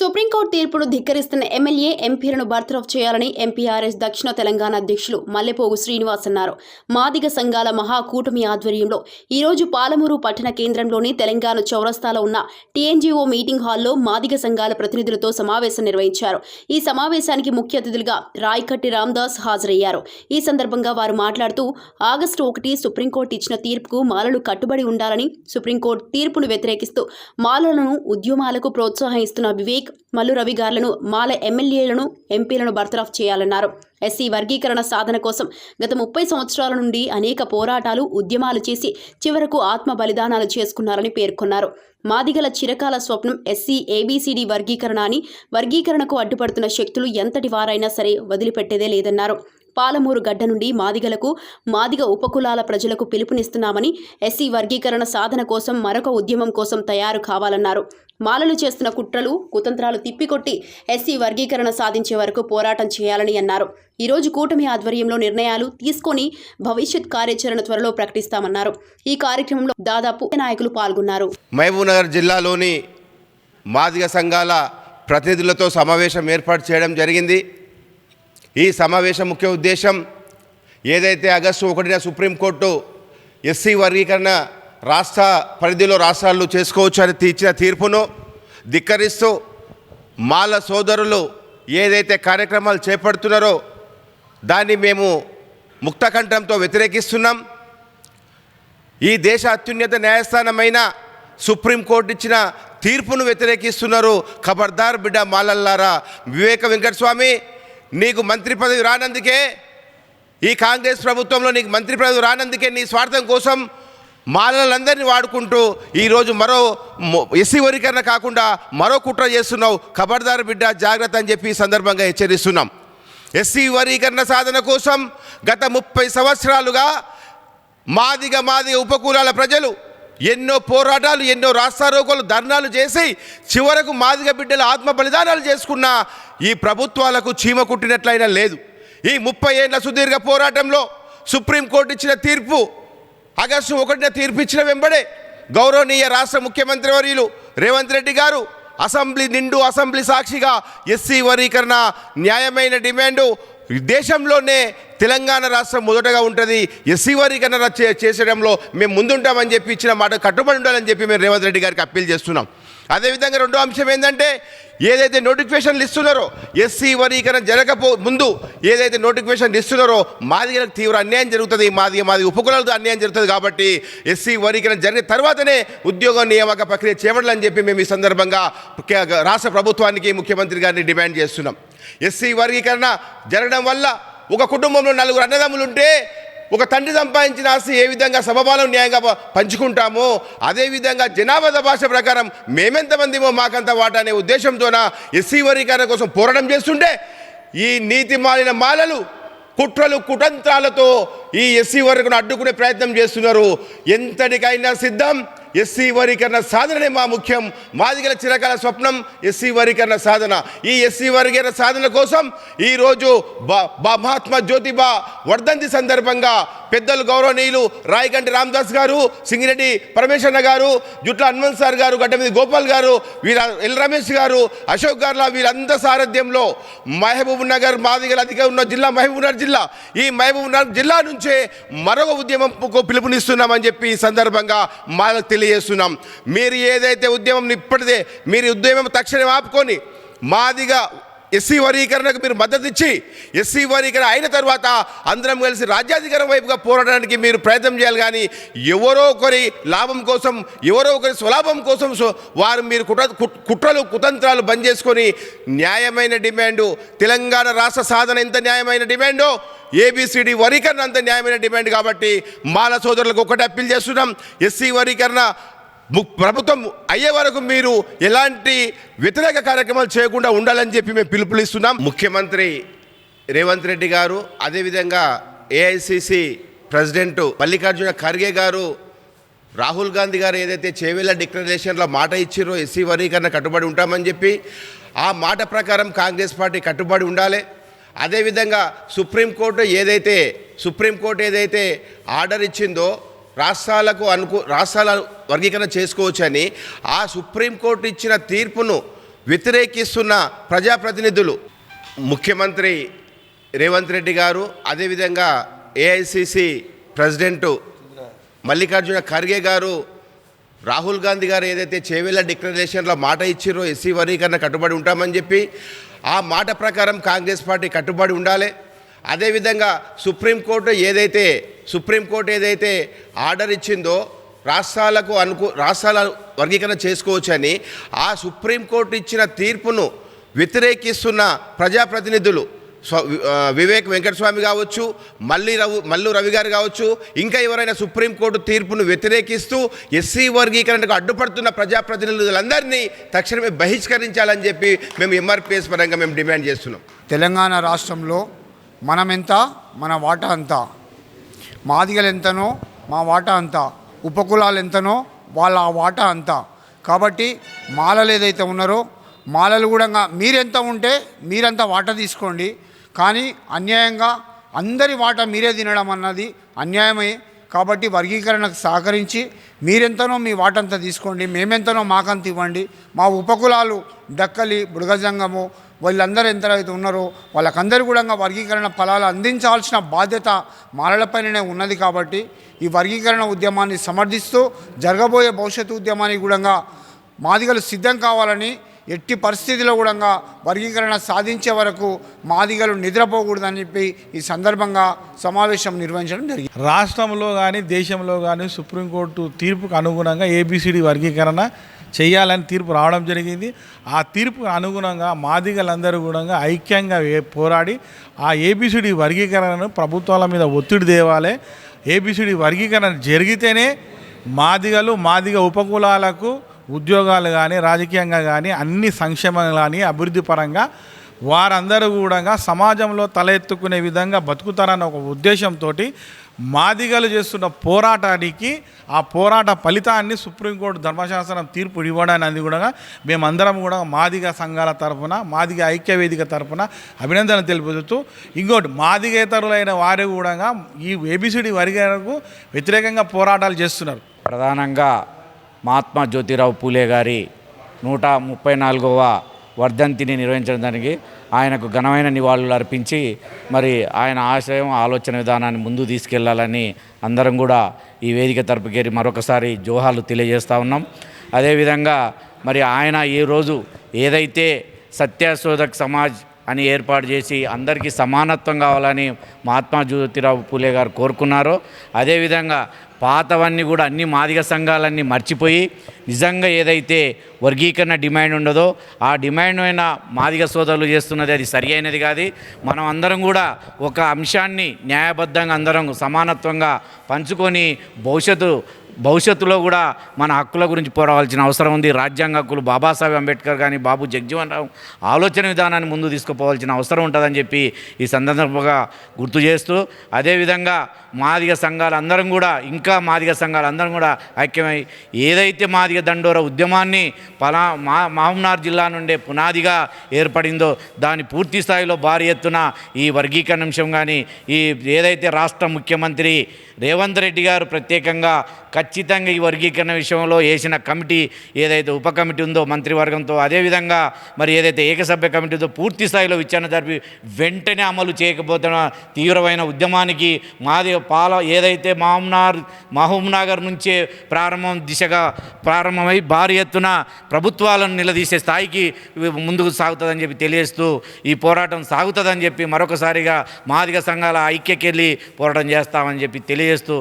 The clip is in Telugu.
సుప్రీంకోర్టు తీర్పును ధిక్కరిస్తున్న ఎమ్మెల్యే ఎంపీలను బర్తరఫ్ చేయాలని ఎంపీఆర్ఎస్ దక్షిణ తెలంగాణ అధ్యక్షులు మల్లెపోగు శ్రీనివాస్ అన్నారు. మాదిగ సంఘాల మహాకూటమి ఆధ్వర్యంలో ఈరోజు పాలమూరు పట్టణ కేంద్రంలోని తెలంగాణ చౌరస్తాలో ఉన్న టీఎన్జీఓ మీటింగ్ హాల్లో మాదిగ సంఘాల ప్రతినిధులతో సమావేశం నిర్వహించారు. ఈ సమావేశానికి ముఖ్య అతిథులుగా రాయకట్టి రామ్దాస్ హాజరయ్యారు. ఈ సందర్భంగా వారు మాట్లాడుతూ ఆగస్టు ఒకటి సుప్రీంకోర్టు ఇచ్చిన తీర్పుకు మాలలు కట్టుబడి ఉండాలని సుప్రీంకోర్టు తీర్పును వ్యతిరేకిస్తూ మాలలను ఉద్యమాలకు ప్రోత్సహిస్తున్న వివేక్ మల్లు రవి గారులను మాల ఎమ్మెల్యేలను ఎంపీలను బర్తరఫ్ చేయాలన్నారు. ఎస్సీ వర్గీకరణ సాధన కోసం గత ముప్పై సంవత్సరాల నుండి అనేక పోరాటాలు ఉద్యమాలు చేసి చివరకు ఆత్మ బలిదానాలు చేసుకున్నారని పేర్కొన్నారు. మాదిగల చిరకాల స్వప్నం ఎస్సీ ఏబీసీడీ వర్గీకరణ అని వర్గీకరణకు అడ్డుపడుతున్న శక్తులు ఎంతటి వారైనా సరే వదిలిపెట్టేదే లేదన్నారు. పాలమూరు గడ్డ నుండి మాదిగలకు మాదిగ ఉపకులాల ప్రజలకు పిలుపునిస్తున్నామని ఎస్సీ వర్గీకరణ సాధన కోసం మరొక ఉద్యమం కోసం తయారు కావాలన్నారు. మాలలు చేస్తున్న కుట్రలు కుతంత్రాలు తిప్పికొట్టి ఎస్సీ వర్గీకరణ సాధించే వరకు పోరాటం చేయాలని అన్నారు. ఈరోజు కూటమి ఆధ్వర్యంలో నిర్ణయాలు తీసుకొని భవిష్యత్ కార్యాచరణ త్వరలో ప్రకటిస్తామన్నారు. ఈ కార్యక్రమంలో దాదాపు నాయకులు పాల్గొన్నారు. మహబూబ్నగర్ జిల్లాలోని మాదిగ సంఘాల ప్రతినిధులతో సమావేశం ఏర్పాటు చేయడం జరిగింది. ఈ సమావేశం ముఖ్య ఉద్దేశం ఏదైతే ఆగస్టు ఒకటిన సుప్రీంకోర్టు ఎస్సీ వర్గీకరణ రాష్ట్ర పరిధిలో రాష్ట్రాలు చేసుకోవచ్చు అని ఇచ్చిన తీర్పును ధిక్కరిస్తూ మాల సోదరులు ఏదైతే కార్యక్రమాలు చేపడుతున్నారో దాన్ని మేము ముక్తకంఠంతో వ్యతిరేకిస్తున్నాం. ఈ దేశ అత్యున్నత న్యాయస్థానమైన సుప్రీంకోర్టు ఇచ్చిన తీర్పును వ్యతిరేకిస్తున్నారు ఖబర్దార్ బిడ్డ మాలల్లారా వివేక వెంకటస్వామి. నీకు మంత్రి పదవి రానందుకే ఈ కాంగ్రెస్ ప్రభుత్వంలో నీకు మంత్రి పదవి రానందుకే నీ స్వార్థం కోసం మాలలందరినీ వాడుకుంటూ ఈరోజు మరో ఎస్సీ వరికరణ కాకుండా మరో కుట్ర చేస్తున్నావు. ఖబర్దారు బిడ్డ జాగ్రత్త అని చెప్పి ఈ సందర్భంగా హెచ్చరిస్తున్నాం. ఎస్సీ వరీకరణ సాధన కోసం గత ముప్పై సంవత్సరాలుగా మాదిగ మాదిగ ఉపకులాల ప్రజలు ఎన్నో పోరాటాలు ఎన్నో రాస్తారోకోలు ధర్నాలు చేసి చివరకు మాదిగ బిడ్డల ఆత్మ బలిదానాలు చేసుకున్న ఈ ప్రభుత్వాలకు చీమ కుట్టినట్లయినా లేదు. ఈ ముప్పై ఏళ్ళ సుదీర్ఘ పోరాటంలో సుప్రీంకోర్టు ఇచ్చిన తీర్పు ఆగస్టు ఒకటిన తీర్పు ఇచ్చిన వెంబడే గౌరవనీయ రాష్ట్ర ముఖ్యమంత్రి వర్యులు రేవంత్ రెడ్డి గారు అసెంబ్లీ నిండు అసెంబ్లీ సాక్షిగా ఎస్సీ వర్గీకరణ న్యాయమైన డిమాండు దేశంలోనే తెలంగాణ రాష్ట్రం మొదటగా ఉంటుంది. ఎస్సీ వర్గీకరణ చేసేయడంలో చేసడంలో మేము ముందుంటామని చెప్పి ఇచ్చిన మాట కట్టుబడి ఉండాలని చెప్పి మేము రేవంత్ రెడ్డి గారికి అప్పీల్ చేస్తున్నాం. అదేవిధంగా రెండో అంశం ఏంటంటే ఏదైతే నోటిఫికేషన్లు ఇస్తున్నారో ఎస్సీ వర్గీకరణ జరగపో ముందు ఏదైతే నోటిఫికేషన్ ఇస్తున్నారో మాదిగలకు తీవ్ర అన్యాయం జరుగుతుంది. మాదిగ మాది ఉపకులాలతో అన్యాయం జరుగుతుంది కాబట్టి ఎస్సీ వర్గీకరణ జరిగిన తర్వాతనే ఉద్యోగ నియామక ప్రక్రియ చేపట్టాలని చెప్పి మేము ఈ సందర్భంగా రాష్ట్ర ప్రభుత్వానికి ముఖ్యమంత్రి గారిని డిమాండ్ చేస్తున్నాం. ఎస్సీ వర్గీకరణ జరగడం వల్ల ఒక కుటుంబంలో నలుగురు అన్నదమ్ములు ఉంటే ఒక తండ్రి సంపాదించిన ఆస్తి ఏ విధంగా సమపాలం న్యాయంగా పంచుకుంటామో అదేవిధంగా జనాభా భాష ప్రకారం మేమెంతమందిమో మాకంత వాటా అనే ఉద్దేశంతోన ఎస్సీ వర్గీకరణ కోసం పోరాటం చేస్తుంటే ఈ నీతి మాలిన మాలలు కుట్రలు కుటంత్రాలతో ఈ ఎస్సీ వర్గను అడ్డుకునే ప్రయత్నం చేస్తున్నారు. ఎంతటికైనా సిద్ధం. ఎస్సీ వర్గీకరణ సాధననే మా ముఖ్యం. మాదిగల చిరకాల స్వప్నం ఎస్సీ వర్గీకరణ సాధన. ఈ ఎస్సీ వర్గీకరణ సాధన కోసం ఈరోజు బా మహాత్మా జ్యోతిబా వర్ధంతి సందర్భంగా పెద్దలు గౌరవనీయులు రాయకంటి రామదాస్ గారు సింగిరెడ్డి పరమేశ్వరన్న గారు జుట్ల హనుమంత్ సార్ గారు గడ్డమీది గోపాల్ గారు వీర ఎల్ రమేష్ గారు అశోక్ గారుల వీరంతా సారథ్యంలో మహబూబ్ నగర్ మాదిగల అధిక ఉన్న జిల్లా మహబూబ్ నగర్ జిల్లా. ఈ మహబూబ్ నగర్ జిల్లా నుంచే మరొక ఉద్యమంకు పిలుపునిస్తున్నామని చెప్పి ఈ సందర్భంగా మాకు తెలియజేస్తున్నాం. మీరు ఏదైతే ఉద్యమం ఇప్పటిదే మీరు ఉద్యమం తక్షణం ఆపుకొని మాదిగా ఎస్సీ వర్గీకరణకు మీరు మద్దతు ఇచ్చి ఎస్సీ వర్గీకరణ అయిన తర్వాత అందరం కలిసి రాజ్యాధికారం వైపుగా పోరాడడానికి మీరు ప్రయత్నం చేయాలి. కానీ ఎవరో ఒకరి లాభం కోసం ఎవరో ఒకరి స్వలాభం కోసం సో- వారు మీరు కుట్ర కుట్రలు కుతంత్రాలు బంద్ చేసుకొని న్యాయమైన డిమాండు తెలంగాణ రాష్ట్ర సాధన ఎంత న్యాయమైన డిమాండో ఏబిసిడి వర్గీకరణ అంత న్యాయమైన డిమాండ్ కాబట్టి మాల సోదరులకు ఒకటి అప్పీల్ చేస్తున్నాం. ఎస్సీ వర్గీకరణ ప్రభుత్వం అయ్యే వరకు మీరు ఎలాంటి వ్యతిరేక కార్యక్రమాలు చేయకుండా ఉండాలని చెప్పి మేము పిలుపునిస్తున్నాం. ముఖ్యమంత్రి రేవంత్ రెడ్డి గారు అదేవిధంగా ఏఐసిసి ప్రెసిడెంట్ మల్లికార్జున ఖర్గే గారు రాహుల్ గాంధీ గారు ఏదైతే చేవేళ్ళ డిక్లరేషన్లో మాట ఇచ్చిరో ఎస్సీ వర్గీకరణ కట్టుబడి ఉంటామని చెప్పి ఆ మాట ప్రకారం కాంగ్రెస్ పార్టీ కట్టుబడి ఉండాలి. అదేవిధంగా సుప్రీంకోర్టు ఏదైతే సుప్రీంకోర్టు ఏదైతే ఆర్డర్ ఇచ్చిందో రాష్ట్రాలకు అనుకూ రాష్ట్రాల వర్గీకరణ చేసుకోవచ్చని ఆ సుప్రీంకోర్టు ఇచ్చిన తీర్పును వ్యతిరేకిస్తున్న ప్రజాప్రతినిధులు ముఖ్యమంత్రి రేవంత్ రెడ్డి గారు అదేవిధంగా ఏఐసిసి ప్రెసిడెంటు మల్లికార్జున ఖర్గే గారు రాహుల్ గాంధీ గారు ఏదైతే చేవేళ్ళ డిక్లరేషన్లో మాట ఇచ్చిరో ఎస్సీ వర్గీకరణ కట్టుబడి ఉంటామని చెప్పి ఆ మాట ప్రకారం కాంగ్రెస్ పార్టీ కట్టుబడి ఉండాలి. అదేవిధంగా సుప్రీంకోర్టు ఏదైతే సుప్రీంకోర్టు ఏదైతే ఆర్డర్ ఇచ్చిందో రాష్ట్రాలకు అనుకూ రాష్ట్రాల వర్గీకరణ చేసుకోవచ్చని ఆ సుప్రీంకోర్టు ఇచ్చిన తీర్పును వ్యతిరేకిస్తున్న ప్రజాప్రతినిధులు స్వ వివేక్ వెంకటస్వామి కావచ్చు మల్లి రవి మల్లు రవి గారు కావచ్చు ఇంకా ఎవరైనా సుప్రీంకోర్టు తీర్పును వ్యతిరేకిస్తూ ఎస్సీ వర్గీకరణకు అడ్డుపడుతున్న ప్రజాప్రతినిధులందరినీ తక్షణమే బహిష్కరించాలని చెప్పి మేము ఎంఆర్పిఎస్ పరంగా మేము డిమాండ్ చేస్తున్నాం. తెలంగాణ రాష్ట్రంలో మనమెంత మన వాటా అంత. మాదిగలు ఎంతనో మా వాటా అంత. ఉపకులాలు ఎంతనో వాళ్ళ ఆ వాటా అంత. కాబట్టి మాలలు ఏదైతే ఉన్నారో మాలలు కూడా మీరెంత ఉంటే మీరంత వాటా తీసుకోండి. కానీ అన్యాయంగా అందరి వాటా మీరే తినడం అన్నది అన్యాయమే. కాబట్టి వర్గీకరణకు సహకరించి మీరెంతనో మీ వాటంతా తీసుకోండి మేమెంతనో మాకంత ఇవ్వండి. మా ఉపకులాలు డక్కలి బుడగజంగము వీళ్ళందరూ ఎంతైతే ఉన్నారో వాళ్ళకందరూ కూడా వర్గీకరణ ఫలాలు అందించాల్సిన బాధ్యత మాలలపైననే ఉన్నది కాబట్టి ఈ వర్గీకరణ ఉద్యమాన్ని సమర్థిస్తూ జరగబోయే భవిష్యత్తు ఉద్యమానికి కూడా మాదిగలు సిద్ధం కావాలని ఎట్టి పరిస్థితిలో కూడా వర్గీకరణ సాధించే వరకు మాదిగలు నిద్రపోకూడదని చెప్పి ఈ సందర్భంగా సమావేశం నిర్వహించడం జరిగింది. రాష్ట్రంలో కానీ దేశంలో కానీ సుప్రీంకోర్టు తీర్పుకు అనుగుణంగా ఏబిసిడి వర్గీకరణ చేయాలని తీర్పు రావడం జరిగింది. ఆ తీర్పు అనుగుణంగా మాదిగలందరూ కూడా ఐక్యంగా పోరాడి ఆ ఏబిసిడి వర్గీకరణను ప్రభుత్వాల మీద ఒత్తిడి తేవాలి. ఏబిసిడి వర్గీకరణ జరిగితేనే మాదిగలు మాదిగ ఉపకులాలకు ఉద్యోగాలు కానీ రాజకీయంగా కానీ అన్ని సంక్షేమం కానీ అభివృద్ధి పరంగా వారందరూ కూడా సమాజంలో తల ఎత్తుకునే విధంగా బతుకుతారన్న ఒక ఉద్దేశంతో మాదిగలు చేస్తున్న పోరాటానికి ఆ పోరాట ఫలితాన్ని సుప్రీంకోర్టు ధర్మశాస్త్రం తీర్పు ఇవ్వడానికి కూడా మేమందరం కూడా మాదిగ సంఘాల తరఫున మాదిగ ఐక్య వేదిక తరఫున అభినందన తెలుపుతూ ఇంకోటి మాదిగేతరులైన వారు కూడా ఈ ఏబిసిడి వర్గాలకు వ్యతిరేకంగా పోరాటాలు చేస్తున్నారు. ప్రధానంగా మహాత్మా జ్యోతిరావు పూలే గారి నూట ముప్పై నాలుగవ వర్ధంతిని నిర్వహించడానికి ఆయనకు ఘనమైన నివాళులు అర్పించి మరి ఆయన ఆశయం ఆలోచన విధానాన్ని ముందు తీసుకెళ్ళాలని అందరం కూడా ఈ వేదిక తరపుకేరి మరొకసారి జోహాలు తెలియజేస్తూ ఉన్నాం. అదేవిధంగా మరి ఆయన ఈ రోజు ఏదైతే సత్యశోధక్ సమాజ్ అని ఏర్పాటు చేసి అందరికీ సమానత్వం కావాలని మహాత్మా జ్యోతిరావు పూలే గారు కోరుకున్నారో. అదేవిధంగా పాతవన్నీ కూడా అన్ని మాదిగ సంఘాలన్నీ మర్చిపోయి నిజంగా ఏదైతే వర్గీకరణ డిమాండ్ ఉండదో ఆ డిమాండ్ అయిన మాదిగ సోదరులు చేస్తున్నది అది సరి అయినది కాదు. మనం అందరం కూడా ఒక అంశాన్ని న్యాయబద్ధంగా అందరం సమానత్వంగా పంచుకొని భవిష్యత్తు భవిష్యత్తులో కూడా మన హక్కుల గురించి పోరాడాల్సిన అవసరం ఉంది. రాజ్యాంగ హక్కులు బాబాసాహెబ్ అంబేద్కర్ కానీ బాబు జగ్జీవన్ రావు ఆలోచన విధానాన్ని ముందు తీసుకుపోవాల్సిన అవసరం ఉంటుందని చెప్పి ఈ సందర్భంగా గుర్తు చేస్తూ అదేవిధంగా మాదిగ సంఘాలు అందరం కూడా ఇంకా మాదిగ సంఘాలు అందరం కూడా ఐక్యమై ఏదైతే మాదిగ దండోర ఉద్యమాన్ని పలా మా మహమ్నార్ జిల్లా నుండే పునాదిగా ఏర్పడిందో దాని పూర్తి స్థాయిలో భారీ ఎత్తున ఈ వర్గీకరణ అంశం కానీ ఈ ఏదైతే రాష్ట్ర ముఖ్యమంత్రి రేవంత్ రెడ్డి గారు ప్రత్యేకంగా ఖచ్చితంగా ఈ వర్గీకరణ విషయంలో వేసిన కమిటీ ఏదైతే ఉప కమిటీ ఉందో మంత్రివర్గంతో అదేవిధంగా మరి ఏదైతే ఏకసభ్య కమిటీ ఉందో పూర్తి స్థాయిలో విచారణ జరిపి వెంటనే అమలు చేయకపోతున్న తీవ్రమైన ఉద్యమానికి మాది పాల ఏదైతే మహమ్నార్ మహబూబ్నగర్ నుంచే ప్రారంభం దిశగా ప్రారంభమై భారీ ఎత్తున ప్రభుత్వాలను నిలదీసే స్థాయికి ముందుకు సాగుతుందని చెప్పి తెలియజేస్తూ ఈ పోరాటం సాగుతుందని చెప్పి మరొకసారిగా మాదిగ సంఘాల ఐక్యకెళ్ళి పోరాటం చేస్తామని చెప్పి తెలియజేస్తూ